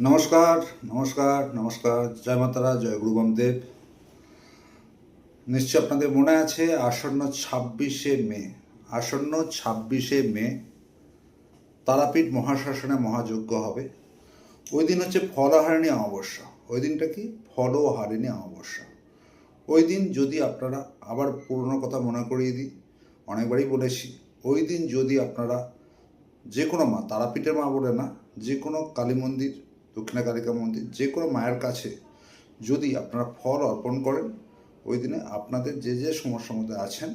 নমস্কার নমস্কার নমস্কার। জয় মাতারা, জয় গুরু বামদেব নিশ্চয় আপনাদের মনে আছে, আসন্ন ছাব্বিশে মে, আসন্ন ছাব্বিশে মে তারাপীঠ মহাশাসনে মহাযজ্ঞ হবে। ওই দিন হচ্ছে ফলহারিণী অমাবস্যা। ওই দিনটা কি? ফলহারিণী অমাবস্যা। ওই দিন যদি আপনারা আবার পুরনো কথা মনে করিয়ে দিই, অনেকবারই বলেছি, ওই দিন যদি আপনারা যে কোনো মা, তারাপীঠের মা বলে না, যে কোনো কালী মন্দির দক্ষিণা কালিকা মন্দির যে কোনো মায়ের কাছে যদি আপনারা ফল অর্পণ করেন, ওই দিনে আপনাদের যে যে সমস্যার মধ্যে আছেন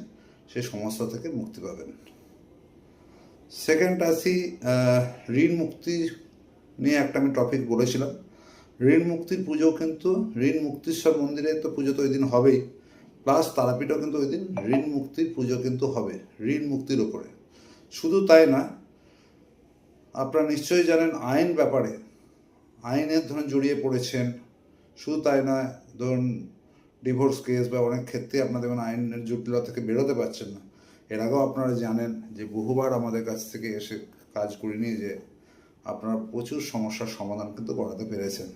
সেই সমস্যা থেকে মুক্তি পাবেন। সেকেন্ড আসি ঋণ মুক্তি নিয়ে একটা আমি টপিক বলেছিলাম। ঋণ মুক্তির পুজো কিন্তু, ঋণ মুক্তিশ্বর মন্দিরে তো পুজো তো ওই দিন হবেই প্লাস তারাপীঠও কিন্তু ওই দিন ঋণ মুক্তির পুজো কিন্তু হবে, ঋণ মুক্তির ওপরে শুধু তাই না, আপনারা নিশ্চয়ই জানেন আইন ব্যাপারে আইনের ধরুন জড়িয়ে পড়েছেন। শুধু তাই নয়, ধরুন ডিভোর্স কেস বা অনেক ক্ষেত্রে আপনাদের মানে আইনের জটিলতা থেকে বেরোতে পারছেন না। এর আগেও আপনারা জানেন যে বহুবার আমাদের কাছ থেকে এসে কাজ করে নিয়ে যে আপনারা প্রচুর সমস্যার সমাধান কিন্তু করাতে পেরেছেন।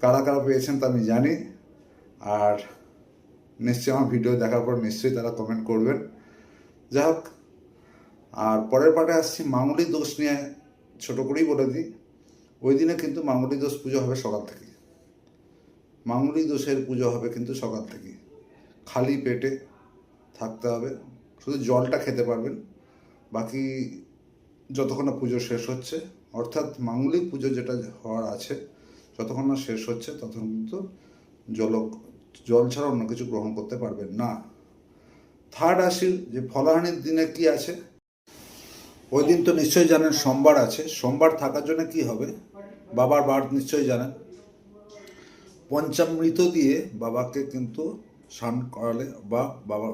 কারা কারা পেয়েছেন তা আমি জানি। আর নিশ্চয়ই আমার ভিডিও দেখার পর নিশ্চয়ই তারা কমেন্ট করবেন। যাই হোক, আর পরের পাটে আসছি মাঙ্গলিক দোষ নিয়ে ছোট করেই বলে দিই। ওই দিনে কিন্তু মাঙ্গলিক দোষ পুজো হবে সকাল থেকে মাঙ্গলিক দোষের পুজো হবে কিন্তু সকাল থেকে খালি পেটে থাকতে হবে, শুধু জলটা খেতে পারবেন। বাকি যতক্ষণ না পুজো শেষ হচ্ছে, অর্থাৎ মাঙ্গলিক পুজো যেটা হওয়ার আছে, যতক্ষণ না শেষ হচ্ছে, ততক্ষণ কিন্তু জল জল ছাড়া অন্য কিছু গ্রহণ করতে পারবেন না। থার্ড আসি যে ফলাহানির দিনে কি আছে? ওই দিন তো নিশ্চয়ই জানেন, সোমবার আছে। সোমবার থাকার জন্য কি হবে? বাবার বার নিশ্চয়ই জানেন। পঞ্চামৃত দিয়ে বাবাকে কিন্তু স্নান করালে বা বাবা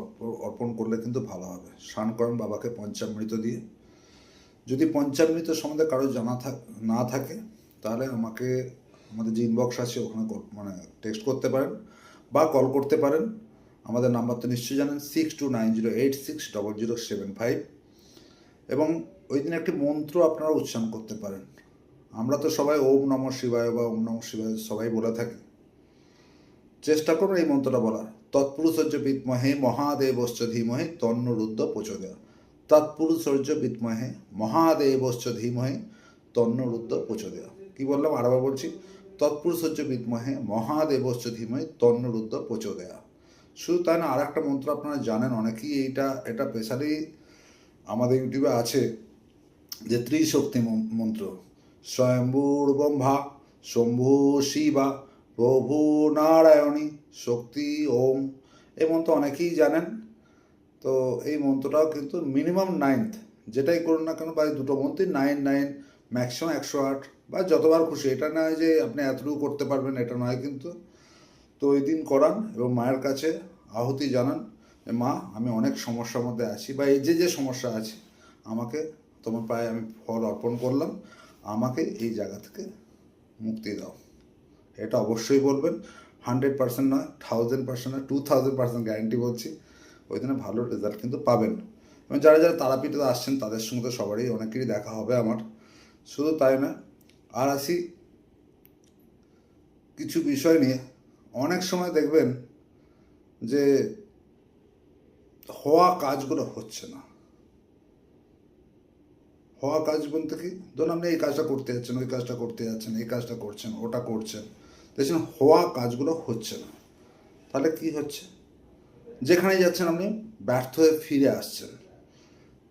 অর্পণ করলে কিন্তু ভালো হবে। স্নান করেন বাবাকে পঞ্চামৃত দিয়ে। যদি পঞ্চামৃত সম্বন্ধে কারও জানা না থাকে, তাহলে আমাকে আমাদের যে ইনবক্স আছে ওখানে মানে টেক্সট করতে পারেন বা কল করতে পারেন। আমাদের নাম্বার তো নিশ্চয়ই জানেন six two nine zero eight six double zero seven five এবং ওই দিন একটি মন্ত্র আপনারা উচ্চারণ করতে পারেন। আমরা তো সবাই ওম নম শিবায় বা ওম নম শিবায় সবাই বলে থাকি। চেষ্টা করুন এই মন্ত্রটা বলার। তৎপুরুষর্য বিদ্মহে মহাদেবশ্চ ধীমহে তন্ন রুদ্র প্রচোদয়া। তৎপুরুষর্য বিদ্মহে মহাদেবশ্চ ধীমহে তন্ন রুদ্র প্রচোদয়া। কি বললাম? আরেকবার বলছি। তৎপুরুষর্য বিদ্মহে মহাদেবশ্চ ধীমহে তন্ন রুদ্র প্রচোদয়া। শুধু তাই না আর একটা মন্ত্র আপনারা জানেন, অনেকেই এইটা, এটা স্পেশালি আমাদের ইউটিউবে আছে, যে ত্রিশক্তি মন- মন্ত্র। স্বয়ম্ভূর ব্রহ্মা শম্ভু শিবা, প্রভু নারায়ণী, শক্তি ওম এই মন্ত্র অনেকেই জানেন। তো এই মন্ত্রটাও কিন্তু মিনিমাম নাইনথ, যেটাই করুন না কেন, বা দুটো মন্ত্রই নাইন নাইন, ম্যাক্সিমাম একশো আট, বা যতবার খুশি। এটা নয় যে আপনি এতটুকু করতে পারবেন, এটা নয় কিন্তু। তো ওই দিন করান এবং মায়ের কাছে আহুতি জানান যে, মা, আমি অনেক সমস্যার মধ্যে আছি, বা এই যে যে সমস্যা আছে, আমাকে তোমার পায়ে আমি ফল অর্পণ করলাম আমাকে এই জায়গা থেকে মুক্তি দাও। এটা অবশ্যই বলবেন। হান্ড্রেড পার্সেন্ট নয় থাউজেন্ড পার্সেন্ট নয় টু থাউজেন্ড পার্সেন্ট গ্যারান্টি বলছি। ওই দিনে ভালো রেজাল্ট কিন্তু পাবেন। এবং যারা যারা তারাপীঠে আসছেন, তাদের সঙ্গে তো সবারই অনেকেরই দেখা হবে আমার। শুধু তাই না, আর আসি কিছু বিষয় নিয়ে। অনেক সময় দেখবেন যে হওয়া কাজগুলো হচ্ছে না। হওয়া কাজ বলতে কি ধরুন আপনি এই কাজটা করতে যাচ্ছেন, ওই কাজটা করতে যাচ্ছেন, এই কাজটা করছেন, ওটা করছেন। দেখছেন হওয়া কাজগুলো হচ্ছে না। তাহলে কি হচ্ছে? যেখানে যাচ্ছেন আপনি ব্যর্থ হয়ে ফিরে আসছেন।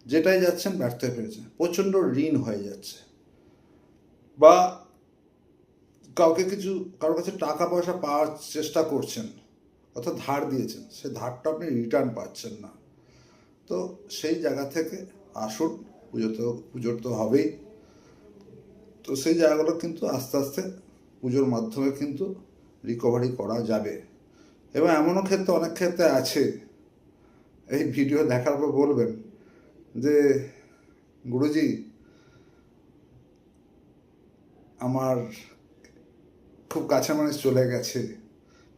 যেটাই যাচ্ছেন ব্যর্থ হয়ে ফিরেছেন। প্রচণ্ড ঋণ হয়ে যাচ্ছে। বা কাউকে কিছু কারোর কাছে টাকা পয়সা পাওয়ার চেষ্টা করছেন, অর্থাৎ ধার দিয়েছেন, সে ধারটা আপনি রিটার্ন পাচ্ছেন না। তো সেই জায়গা থেকে আসুন। পুজো তো, পুজোর তো হবেই। তো সেই জায়গাগুলো কিন্তু আস্তে আস্তে পুজোর মাধ্যমে কিন্তু রিকভারি করা যাবে। এবং এমনও ক্ষেত্রে, অনেক ক্ষেত্রে আছে। এই ভিডিও দেখার পর বলবেন যে, গুরুজি, আমার খুব কাছে মানুষ চলে গেছে,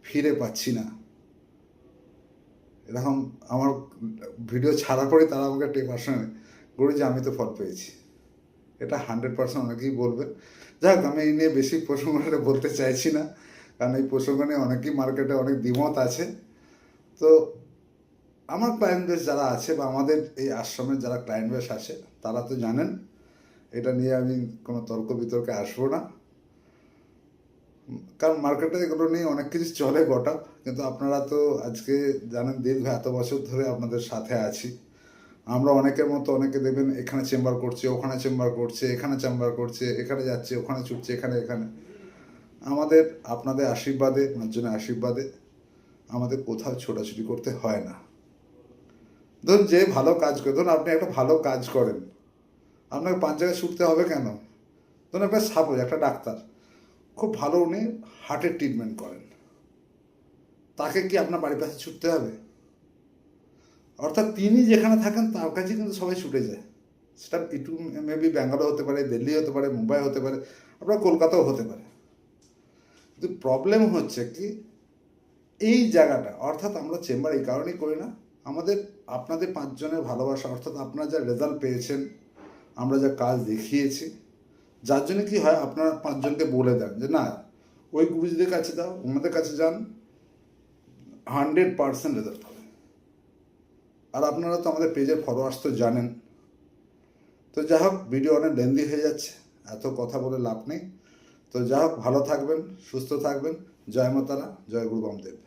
ফিরে পাচ্ছি না। এরকম আমার ভিডিও ছাড়া পরে তারা আমাকে টেপার সময় গুরুজি আমি তো ফল পেয়েছি। এটা হান্ড্রেড পার্সেন্ট অনেকেই বলবে। যাই হোক আমি এই নিয়ে বেশি প্রসঙ্গটা বলতে চাইছি না। কারণ এই প্রসঙ্গ নিয়ে অনেকেই মার্কেটে অনেক দ্বিমত আছে। তো আমার ক্লায়েন্ট বেস যারা আছে বা আমাদের এই আশ্রমের যারা ক্লায়েন্ট বেস আছে, তারা তো জানেন, এটা নিয়ে আমি কোনো তর্ক বিতর্কে আসব না। কারণ মার্কেটে এগুলো নিয়ে অনেক কিছু চলে গোটা। কিন্তু আপনারা তো আজকে জানেন দীর্ঘ এত বছর ধরে আপনাদের সাথে আছি। আমরা অনেকের মতো অনেকে দেখবেন এখানে চেম্বার করছে, ওখানে চেম্বার করছে, এখানে চেম্বার করছে, এখানে যাচ্ছে, ওখানে ছুটছে, এখানে এখানে। আমাদের, আপনাদের আশীর্বাদে জন্য আশীর্বাদে আমাদের কোথাও ছোটাছুটি করতে হয় না। ধরুন যে ভালো কাজ করে, ধরুন আপনি একটা ভালো কাজ করেন। আপনাকে পাঁচ জায়গায় ছুটতে হবে কেন? ধরুন একটা সাপোজ একটা ডাক্তার, খুব ভালো উনি হার্টের ট্রিটমেন্ট করেন। তাকে কি আপনার বাড়ির পাশে ছুটতে হবে? অর্থাৎ তিনি যেখানে থাকেন, তার কাছে কিন্তু সবাই ছুটে যায়। সেটা একটু মেবি ব্যাঙ্গালোর হতে পারে, দিল্লি হতে পারে, মুম্বাই হতে পারে, আপনার কলকাতাও হতে পারে। কিন্তু প্রবলেম হচ্ছে কি, এই জায়গাটা, অর্থাৎ আমরা চেম্বার এই কারণেই করি না, আমাদের, আপনাদের পাঁচজনের ভালোবাসা, অর্থাৎ আপনারা যা রেজাল্ট পেয়েছেন, আমরা যা কাজ দেখিয়েছি, যার জন্য কি হয়, আপনারা পাঁচজনকে বলে দেন যে, না, ওই গুরুজিদের কাছে দাও, ওনাদের কাছে যান হান্ড্রেড পার্সেন্ট রেজাল্ট আর আপনারা তো আমাদের পেজের ফলোয়ার্স তো জানেন। তো যা হোক ভিডিও অনেক লেন্দি হয়ে যাচ্ছে, এত কথা বলে লাভ নেই। তো যা হোক ভালো থাকবেন, সুস্থ থাকবেন। জয় মাতারা, জয় গুরু বামদেব।